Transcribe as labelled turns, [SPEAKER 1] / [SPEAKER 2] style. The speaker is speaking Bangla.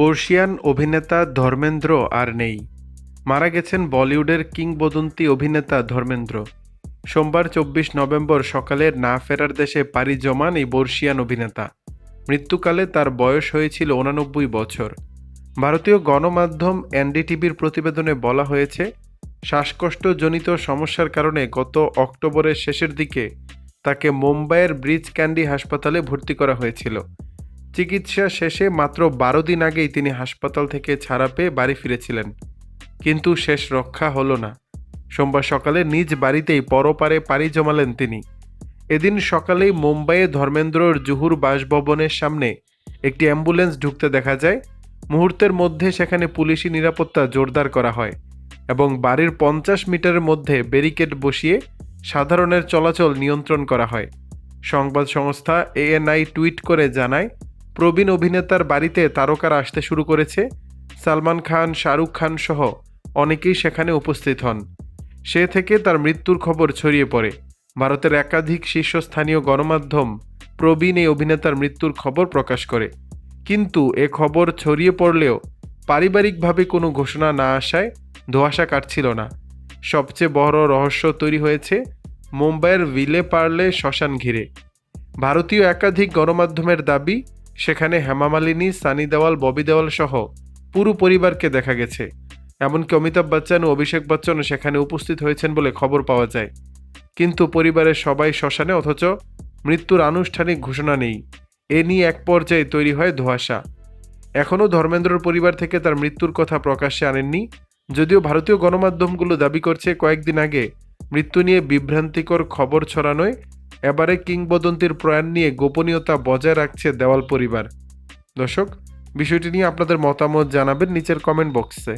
[SPEAKER 1] বর্ষিয়ান অভিনেতা ধর্মেন্দ্র আর নেই। মারা গেছেন বলিউডের কিংবদন্তি অভিনেতা ধর্মেন্দ্র। সোমবার চব্বিশ নভেম্বর সকালে না ফেরার দেশে পাড়ি জমান এই বর্ষিয়ান অভিনেতা। মৃত্যুকালে তার বয়স হয়েছিল উনানব্বই বছর। ভারতীয় গণমাধ্যম এনডিটিভির প্রতিবেদনে বলা হয়েছে, শ্বাসকষ্টজনিত সমস্যার কারণে গত অক্টোবরের শেষের দিকে তাকে মুম্বাইয়ের ব্রিজ ক্যান্ডি হাসপাতালে ভর্তি করা হয়েছিল। চিকিৎসা শেষে মাত্র বারো দিন আগেই তিনি হাসপাতাল থেকে ছাড়া পেয়ে বাড়ি ফিরেছিলেন। কিন্তু শেষ রক্ষা হলো না। সোমবার সকালে নিজ বাড়িতেই পরপারে পাড়ি জমালেন তিনি। এদিন সকালেই মুম্বাইয়ে ধর্মেন্দ্রর জুহুর বাসভবনের সামনে একটি অ্যাম্বুলেন্স ঢুকতে দেখা যায়। মুহূর্তের মধ্যে সেখানে পুলিশি নিরাপত্তা জোরদার করা হয় এবং বাড়ির পঞ্চাশ মিটারের মধ্যে ব্যারিকেড বসিয়ে সাধারণের চলাচল নিয়ন্ত্রণ করা হয়। সংবাদ সংস্থা এএনআই টুইট করে জানায় প্রবীণ অভিনেতার বাড়িতে তারকারা আসতে শুরু করেছে সালমান খান, শাহরুখ খান সহ অনেকেই সেখানে উপস্থিত হন। সে থেকে তার মৃত্যুর খবর ছড়িয়ে পড়ে। ভারতের একাধিক শীর্ষস্থানীয় গণমাধ্যম প্রবীণ এই অভিনেতার মৃত্যুর খবর প্রকাশ করে। কিন্তু এ খবর ছড়িয়ে পড়লেও পারিবারিকভাবে কোনো ঘোষণা না আসায় ধোঁয়াশা কাটছিল না। সবচেয়ে বড় রহস্য তৈরি হয়েছে মুম্বাইয়ের ভিলে পার্লে শ্মশান ঘিরে। ভারতীয় একাধিক গণমাধ্যমের দাবি সেখানে হেমা মালিনী, সানি দেওয়াল, ববি দেওয়াল সহ পুরো পরিবারকে দেখা গেছে। এমনকি অমিতাভ বচ্চন ও অভিষেক বচ্চনও সেখানে উপস্থিত হয়েছেন বলে খবর পাওয়া যায়। কিন্তু পরিবারের সবাই শ্মশানে, অথচ মৃত্যুর আনুষ্ঠানিক ঘোষণা নেই। এ নিয়ে এক পর্যায়ে তৈরি হয় ধোঁয়াশা। এখনও ধর্মেন্দ্রর পরিবার থেকে তার মৃত্যুর কথা প্রকাশ্যে আনেননি। যদিও ভারতীয় গণমাধ্যমগুলো দাবি করছে, কয়েকদিন আগে মৃত্যু নিয়ে বিভ্রান্তিকর খবর ছড়ানোয় এবারে কিংবদন্তির প্রয়াণ নিয়ে গোপনীয়তা বজায় রাখছে দেওয়াল পরিবার। দর্শক, বিষয়টি নিয়ে আপনাদের মতামত জানাবেন নিচের কমেন্ট বক্সে